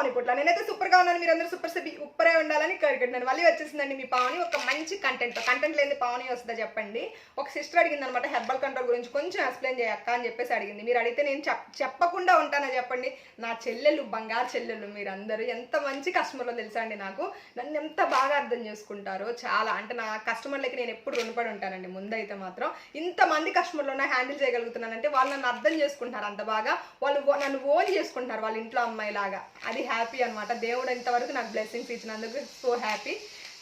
పావని ఇప్పట్లో నేనైతే సూపర్గా ఉన్నాను మీరు అందరూ సూపర్ సబి ఉప్పరే ఉండాలని కోరుకుంటున్నాను మళ్ళీ వచ్చేసిందండి మీ పావని ఒక మంచి కంటెంట్ కంటెంట్ లేని పావని వస్తుందా చెప్పండి. ఒక సిస్టర్ అడిగింది అనమాట హెర్బల్ కంట్రోల్ గురించి కొంచెం ఎక్స్ప్లెయిన్ చేయక్క అని చెప్పేసి అడిగింది. మీరు అడిగితే నేను చెప్ చెప్పకుండా ఉంటానా చెప్పండి. నా చెల్లెలు బంగారు చెల్లెలు మీరందరూ ఎంత మంచి కస్టమర్లో తెలుసా అండి నాకు. నన్ను ఎంత బాగా అర్థం చేసుకుంటారో చాలా. అంటే నా కస్టమర్లకి నేను ఎప్పుడు రుణపడి ఉంటానండి ముందైతే మాత్రం. ఇంతమంది కస్టమర్లు ఉన్న హ్యాండిల్ చేయగలుగుతున్నానంటే వాళ్ళు నన్ను అర్థం చేసుకుంటారు అంత బాగా. వాళ్ళు నన్ను ఓన్ చేసుకుంటున్నారు వాళ్ళ ఇంట్లో అమ్మాయి లాగా అది హ్యాపీ అనమాట దేవుడు ఇంతవరకు నాకు బ్లెస్సింగ్స్ ఇచ్చినందుకు సో హ్యాపీ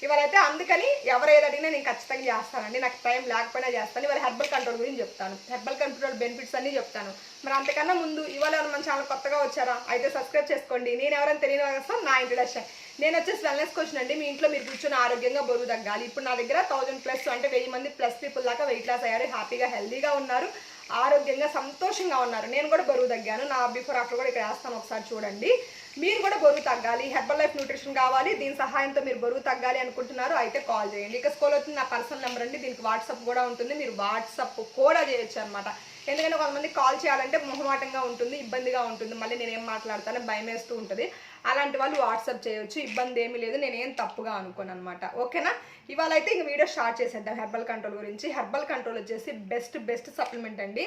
ఇవాళైతే అందుకని ఎవరు ఏది అడిగినా నేను ఖచ్చితంగా చేస్తానండి. నాకు టైం లేకపోయినా చేస్తాను. ఇవాళ హెర్బల్ కంట్రోల్ గురించి చెప్తాను. హెర్బల్ కంట్రోల్ బెనిఫిట్స్ అన్ని చెప్తాను. మరి అంతకన్నా ముందు ఇవాళ మన ఛానల్ కొత్తగా వచ్చారా? అయితే సబ్స్క్రైబ్ చేసుకోండి. నేను ఎవరైనా తెలియని వస్తాను నా ఇంట్రడక్షన్ నేను వచ్చేసి వెల్నెస్ కోచ్ అండి. మీ ఇంట్లో మీరు కూర్చొని ఆరోగ్యంగా బరువు తగ్గాలి. ఇప్పుడు నా దగ్గర థౌజండ్ ప్లస్ అంటే వెయ్యి మంది ప్లస్ పీపుల్ దాకా వెయిట్ లాస్ అయ్యారు. హ్యాపీగా హెల్దీగా ఉన్నారు. ఆరోగ్యంగా సంతోషంగా ఉన్నారు. నేను కూడా బరువు తగ్గాను. నా బిఫోర్ ఆఫ్టర్ కూడా ఇక్కడ వేస్తాను ఒకసారి చూడండి. మీరు కూడా బరువు తగ్గాలి. హెర్బల్ లైఫ్ న్యూట్రిషన్ కావాలి. దీని సహాయంతో మీరు బరువు తగ్గాలి అనుకుంటున్నారు. అయితే కాల్ చేయండి. ఇక స్కూల్ వచ్చింది నా పర్సనల్ నెంబర్ అండి. దీనికి వాట్సాప్ కూడా ఉంటుంది. మీరు వాట్సాప్ కూడా చేయొచ్చు అనమాట ఎందుకంటే కొంతమంది కాల్ చేయాలంటే మొహమాటంగా ఉంటుంది. ఇబ్బందిగా ఉంటుంది. మళ్ళీ నేను ఏం మాట్లాడతానో భయం వేస్తూ ఉంటుంది. అలాంటి వాళ్ళు వాట్సాప్ చేయొచ్చు ఇబ్బంది ఏమీ లేదు నేనేం తప్పుగా అనుకోను అనమాట ఓకేనా? ఇవాళ అయితే ఇంక వీడియో స్టార్ట్ చేసేద్దాం హెర్బల్ కంట్రోల్ గురించి. హెర్బల్ కంట్రోల్ వచ్చేసి బెస్ట్ బెస్ట్ సప్లిమెంట్ అండి.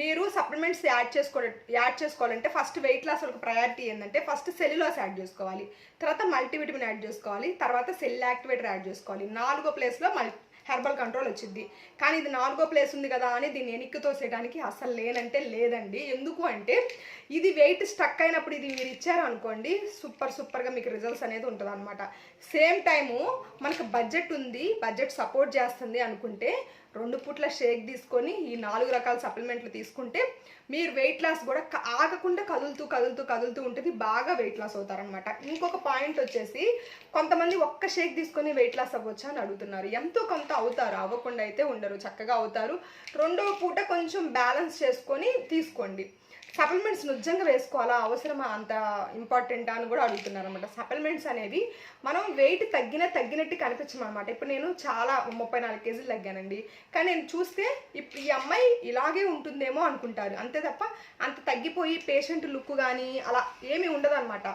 మీరు సప్లిమెంట్స్ యాడ్ చేసుకో యాడ్ చేసుకోవాలంటే ఫస్ట్ వెయిట్ లాస్ ఒక ప్రయారిటీ ఏంటంటే first Cell U Loss add చేసుకోవాలి. తర్వాత మల్టీవిటమిన్ యాడ్ చేసుకోవాలి. తర్వాత సెల్ యాక్టివేటర్ యాడ్ చేసుకోవాలి. నాలుగో ప్లేస్లో మల్టీ హెర్బల్ కంట్రోల్ వచ్చింది కానీ ఇది నాలుగో ప్లేస్ ఉంది కదా అని దీన్ని వెనక్కి తోసేయడానికి అసలు లేనంటే లేదండి. ఎందుకు అంటే ఇది వెయిట్ స్టక్ అయినప్పుడు ఇది మీరు ఇచ్చారు అనుకోండి సూపర్ సూపర్గా మీకు రిజల్ట్స్ అనేది ఉంటుంది అనమాట సేమ్ టైము మనకు బడ్జెట్ ఉంది బడ్జెట్ సపోర్ట్ చేస్తుంది అనుకుంటే రెండు పూట్ల షేక్ తీసుకొని ఈ నాలుగు రకాల సప్లిమెంట్లు తీసుకుంటే మీరు వెయిట్ లాస్ కూడా ఆగకుండా కదులుతూ కదులుతూ కదులుతూ ఉంటుంది బాగా వెయిట్ లాస్ అవుతారనమాట ఇంకొక పాయింట్ వచ్చేసి కొంతమంది ఒక్క షేక్ తీసుకొని వెయిట్ లాస్ అవ్వచ్చు అని అడుగుతున్నారు. ఎంతో కొంత అవుతారు? అవ్వకుండా అయితే ఉండరు చక్కగా అవుతారు. రెండో పూట కొంచెం బ్యాలెన్స్ చేసుకొని తీసుకోండి. సప్లిమెంట్స్ నిజంగా వేసుకోవాలా? అవసరమా? అంత ఇంపార్టెంటా అని కూడా అడుగుతున్నారు అనమాట సప్లిమెంట్స్ అనేవి మనం వెయిట్ తగ్గిన తగ్గినట్టు కనిపించం అనమాట ఇప్పుడు నేను చాలా ముప్పై నాలుగు కేజీలు తగ్గానండి. కానీ నేను చూస్తే ఇప్పుడు ఈ అమ్మాయి ఇలాగే ఉంటుందేమో అనుకుంటారు. అంతే తప్ప అంత తగ్గిపోయి పేషెంట్ లుక్ కానీ అలా ఏమీ ఉండదు అనమాట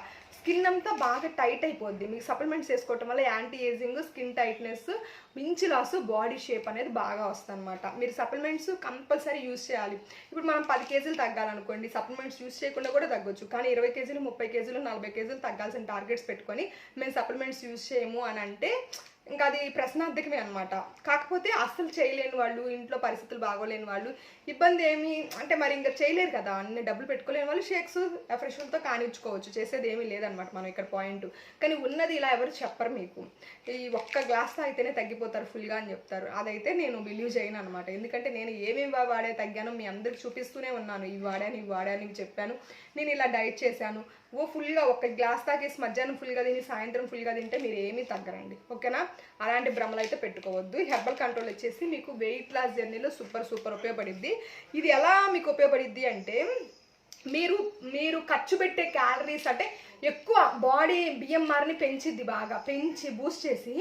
స్కిన్ అంతా బాగా టైట్ అయిపోద్ది. మీకు సప్లిమెంట్స్ వేసుకోవటం వల్ల యాంటీ ఏజింగ్ స్కిన్ టైట్నెస్ మించి లాస్ బాడీ షేప్ అనేది బాగా వస్తుంది మీరు సప్లిమెంట్స్ కంపల్సరీ యూస్ చేయాలి. ఇప్పుడు మనం పది కేజీలు తగ్గాలనుకోండి సప్లిమెంట్స్ యూస్ చేయకుండా కూడా తగ్గొచ్చు. కానీ ఇరవై కేజీలు ముప్పై కేజీలు నలభై కేజీలు తగ్గాల్సిన టార్గెట్స్ పెట్టుకొని మేము సప్లిమెంట్స్ యూస్ చేయము అని అంటే ఇంకా అది ప్రశ్నార్థకమే అనమాట కాకపోతే అస్సలు చేయలేని వాళ్ళు ఇంట్లో పరిస్థితులు బాగోలేని వాళ్ళు ఇబ్బంది ఏమి అంటే మరి ఇంకా చేయలేరు కదా అన్ని డబ్బులు పెట్టుకోలేని వాళ్ళు షేక్స్ ఎఫ్రెషన్తో కానిచ్చుకోవచ్చు చేసేది ఏమీ లేదనమాట మనం ఇక్కడ పాయింట్ కానీ ఉన్నది ఇలా ఎవరు చెప్పరు మీకు. ఈ ఒక్క గ్లాస్ అయితేనే తగ్గిపోతారు ఫుల్గా అని చెప్తారు. అదైతే నేను బిలీవ్ చేయను అనమాట ఎందుకంటే నేను ఏమేమి వాడే తగ్గానో మీ అందరికి చూపిస్తూనే ఉన్నాను. ఇవి వాడాను ఇవి వాడాను ఇవి చెప్పాను. నేను ఇలా డైట్ చేశాను. ఓ ఫుల్గా ఒక గ్లాస్ తాగేసి మధ్యాహ్నం ఫుల్గా తిని సాయంత్రం ఫుల్గా తింటే మీరు ఏమీ తగ్గరండి. ఓకేనా? అలాంటి భ్రమలు అయితే పెట్టుకోవద్దు. హెర్బల్ కంట్రోల్ వచ్చేసి మీకు వెయిట్ లాస్ జర్నీలో సూపర్ సూపర్ ఉపయోగపడిద్ది. ఇది ఎలా మీకు ఉపయోగపడిద్ది అంటే మీరు మీరు ఖర్చు పెట్టే క్యాలరీస్ అంటే ఎక్కువ బాడీ బిఎంఆర్ని పెంచిద్ది బాగా. పెంచి బూస్ట్ చేసి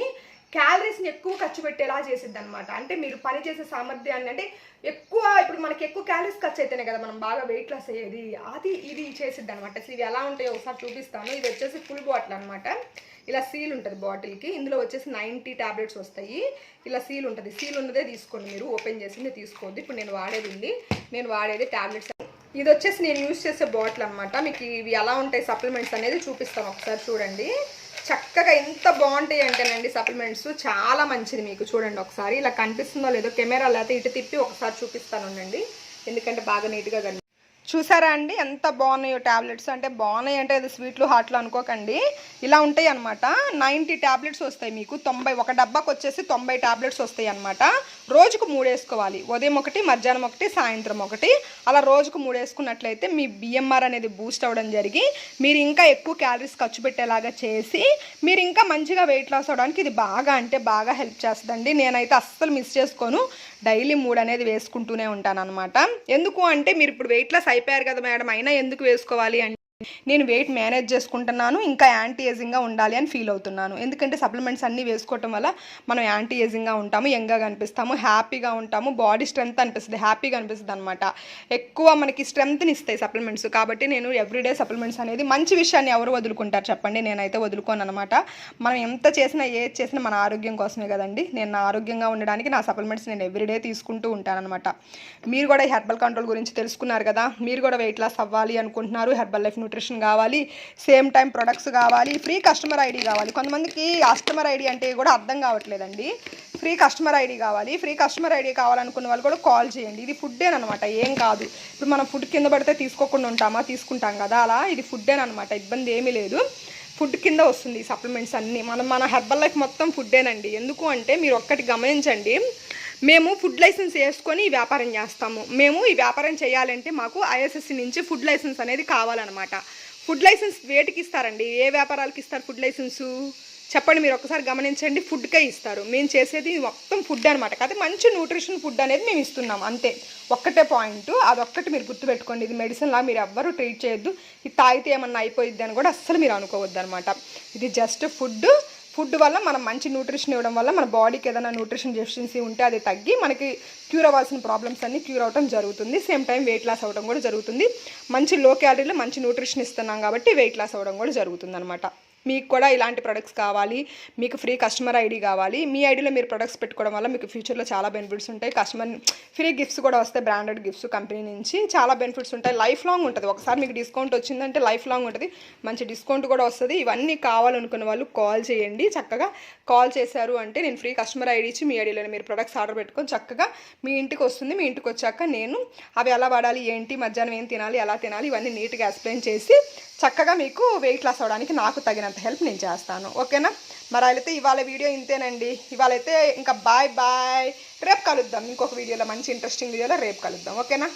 క్యాలరీస్ని ఎక్కువ ఖర్చు పెట్టేలా చేసిద్ది అనమాట అంటే మీరు పని చేసే సామర్థ్యాన్ని అంటే ఎక్కువ ఇప్పుడు మనకి ఎక్కువ క్యాలరీస్ ఖర్చు అయితేనే కదా మనం బాగా వెయిట్ లాస్ అయ్యేది. అది ఇది చేసిద్ది అనమాట ఇవి ఎలా ఉంటాయో ఒకసారి చూపిస్తాను. ఇది వచ్చేసి ఫుల్ బాటిల్ అనమాట ఇలా సీల్ ఉంటుంది బాటిల్కి ఇందులో వచ్చేసి నైంటీ ట్యాబ్లెట్స్ వస్తాయి. ఇలా సీల్ ఉంటుంది. సీల్ ఉన్నదే తీసుకోండి మీరు. ఓపెన్ చేసింది తీసుకోవద్దు. ఇప్పుడు నేను వాడేది ఉంది. నేను వాడేది ట్యాబ్లెట్స్ ఇది వచ్చేసి నేను యూస్ చేసే బాటిల్ అనమాట మీకు ఇవి ఎలా ఉంటాయి సప్లిమెంట్స్ అనేది చూపిస్తాను. ఒకసారి చూడండి. చక్కగా ఎంత బాగుంటాయి అంటేనండి సప్లిమెంట్స్ చాలా మంచిది మీకు. చూడండి ఒకసారి ఇలా కనిపిస్తుందో లేదో కెమెరా లేకపోతే ఇటు తిప్పి ఒకసారి చూపిస్తాను ఉండండి. ఎందుకంటే బాగా నీట్గా కనిపి చూసారా అండి? ఎంత బాగున్నాయో ట్యాబ్లెట్స్ అంటే బాగున్నాయి అంటే అది స్వీట్లు హాట్లు అనుకోకండి. ఇలా ఉంటాయి అనమాట నైంటీ ట్యాబ్లెట్స్ వస్తాయి మీకు. తొంభై ఒక డబ్బాకి వచ్చేసి తొంభై ట్యాబ్లెట్స్ వస్తాయి అనమాట రోజుకు మూడు వేసుకోవాలి ఉదయం ఒకటి మధ్యాహ్నం ఒకటి సాయంత్రం ఒకటి. అలా రోజుకు మూడు వేసుకున్నట్లయితే మీ బిఎంఆర్ అనేది బూస్ట్ అవ్వడం జరిగి మీరు ఇంకా ఎక్కువ క్యాలరీస్ ఖర్చు పెట్టేలాగా చేసి మీరు ఇంకా మంచిగా వెయిట్ లాస్ అవ్వడానికి ఇది బాగా అంటే బాగా హెల్ప్ చేస్తుందండి. నేనైతే అస్సలు మిస్ చేసుకోను. డైలీ మూడు అనేది వేసుకుంటూనే ఉంటాను అనమాట ఎందుకు అంటే మీరు ఇప్పుడు వెయిట్ లాస్ అయిపోయారు కదా మేడం అయినా ఎందుకు వేసుకోవాలి అంటే నేను వెయిట్ మేనేజ్ చేసుకుంటున్నాను ఇంకా యాంటీ ఏజింగ్గా ఉండాలి అని ఫీల్ అవుతున్నాను. ఎందుకంటే సప్లిమెంట్స్ అన్నీ వేసుకోవటం వల్ల మనం యాంటీ ఏజింగ్గా ఉంటాము యంగ్గా కనిపిస్తాము హ్యాపీగా ఉంటాము బాడీ స్ట్రెంత్ అనిపిస్తుంది హ్యాపీగా అనిపిస్తుంది అనమాట ఎక్కువ మనకి స్ట్రెంత్ని ఇస్తాయి సప్లిమెంట్స్. కాబట్టి నేను ఎవ్రీడే సప్లిమెంట్స్ అనేది మంచి విషయాన్ని ఎవరు వదులుకుంటారు చెప్పండి నేనైతే వదులుకోను అనమాట మనం ఎంత చేసినా ఏది చేసినా మన ఆరోగ్యం కోసమే కదండి. నేను నా ఆరోగ్యంగా ఉండడానికి నా సప్లిమెంట్స్ నేను ఎవ్రీడే తీసుకుంటూ ఉంటానన్నమాట. మీరు కూడా హెర్బల్ కంట్రోల్ గురించి తెలుసుకున్నారు కదా. మీరు కూడా వెయిట్ లాస్ అవ్వాలి అనుకుంటున్నారు హెర్బల్ లైఫ్ న్యూట్రిషన్ కావాలి సేమ్ టైం ప్రొడక్ట్స్ కావాలి ఫ్రీ కస్టమర్ ఐడి కావాలి. కొంతమందికి కస్టమర్ ఐడి అంటే కూడా అర్థం కావట్లేదండి. ఫ్రీ కస్టమర్ ఐడి కావాలి ఫ్రీ కస్టమర్ ఐడి కావాలనుకున్న వాళ్ళు కూడా కాల్ చేయండి. ఇది ఫుడ్డేనమాట ఏం కాదు. ఇప్పుడు మనం ఫుడ్ కింద పడితే తీసుకోకుండా ఉంటామా తీసుకుంటాం కదా అలా ఇది ఫుడ్డేనమాట ఇబ్బంది ఏమీ లేదు. ఫుడ్ కింద వస్తుంది సప్లిమెంట్స్ అన్నీ. మనం మన హెర్బల్ లైఫ్ మొత్తం ఫుడ్డేనండి. ఎందుకు అంటే మీరు ఒక్కటి గమనించండి మేము ఫుడ్ లైసెన్స్ వేసుకొని ఈ వ్యాపారం చేస్తాము. మేము ఈ వ్యాపారం చేయాలంటే మాకు ఐఎస్ఎస్సి నుంచి ఫుడ్ లైసెన్స్ అనేది కావాలన్నమాట. ఫుడ్ లైసెన్స్ వేటికి ఇస్తారండి? ఏ వ్యాపారాలకి ఇస్తారు ఫుడ్ లైసెన్సు చెప్పండి మీరు ఒకసారి గమనించండి. ఫుడ్కే ఇస్తారు. మేము చేసేది మొత్తం ఫుడ్ అనమాట కాదు మంచి న్యూట్రిషన్ ఫుడ్ అనేది మేము ఇస్తున్నాం. అంతే. ఒక్కటే పాయింట్ అదొక్కటి మీరు గుర్తుపెట్టుకోండి. ఇది మెడిసిన్ లా మీరు ఎవ్వరూ ట్రీట్ చేయొద్దు. ఇది తాగితే ఏమన్నా అయిపోయిద్ది అని కూడా అస్సలు మీరు అనుకోవద్దు అనమాట ఇది జస్ట్ ఫుడ్ ఫుడ్ వల్ల మనం మంచి న్యూట్రిషన్ ఇవ్వడం వల్ల మన బాడీకి ఏదైనా న్యూట్రిషన్ డెఫిషియన్సీ ఉంటే అది తగ్గి మనకి క్యూర్ అవ్వాల్సిన ప్రాబ్లమ్స్ అన్నీ క్యూర్ అవడం జరుగుతుంది. సేమ్ టైం వెయిట్ లాస్ అవ్వడం కూడా జరుగుతుంది. మంచి లో క్యాలరీలో మంచి న్యూట్రిషన్ ఇస్తున్నాం కాబట్టి వెయిట్ లాస్ అవ్వడం కూడా జరుగుతుంది అనమాట మీకు కూడా ఇలాంటి ప్రొడక్ట్స్ కావాలి. మీకు ఫ్రీ కస్టమర్ ఐడి కావాలి. మీ ఐడిలో మీరు ప్రొడక్ట్స్ పెట్టుకోవడం వల్ల మీకు ఫ్యూచర్లో చాలా బెనిఫిట్స్ ఉంటాయి. కస్టమర్ ఫ్రీ గిఫ్ట్స్ కూడా వస్తాయి బ్రాండెడ్ గిఫ్ట్స్ కంపెనీ నుంచి చాలా బెనిఫిట్స్ ఉంటాయి. లైఫ్ లాంగ్ ఉంటుంది. ఒకసారి మీకు డిస్కౌంట్ వచ్చిందంటే లైఫ్ లాంగ్ ఉంటుంది. మంచి డిస్కౌంట్ కూడా వస్తుంది. ఇవన్నీ కావాలనుకున్న వాళ్ళు కాల్ చేయండి. చక్కగా కాల్ చేశారు అంటే నేను ఫ్రీ కస్టమర్ ఐడి ఇచ్చి మీ ఐడిలో మీరు ప్రొడక్ట్స్ ఆర్డర్ పెట్టుకొని చక్కగా మీ ఇంటికి వస్తుంది. మీ ఇంటికి వచ్చాక నేను అవి ఎలా వాడాలి? ఏంటి? మధ్యాహ్నం ఏం తినాలి? ఎలా తినాలి? ఇవన్నీ నీట్గా ఎక్స్ప్లెయిన్ చేసి చక్కగా మీకు వెయిట్ లాస్ అవ్వడానికి నాకు తగినంత హెల్ప్ నేను చేస్తాను. ఓకేనా? మరి అయితే ఇవాళ వీడియో ఇంతేనండి. ఇవాళైతే ఇంకా బాయ్ బాయ్. రేపు కలుద్దాం. ఇంకొక వీడియోలో మంచి ఇంట్రెస్టింగ్ వీడియోలో రేపు కలుద్దాం. ఓకేనా?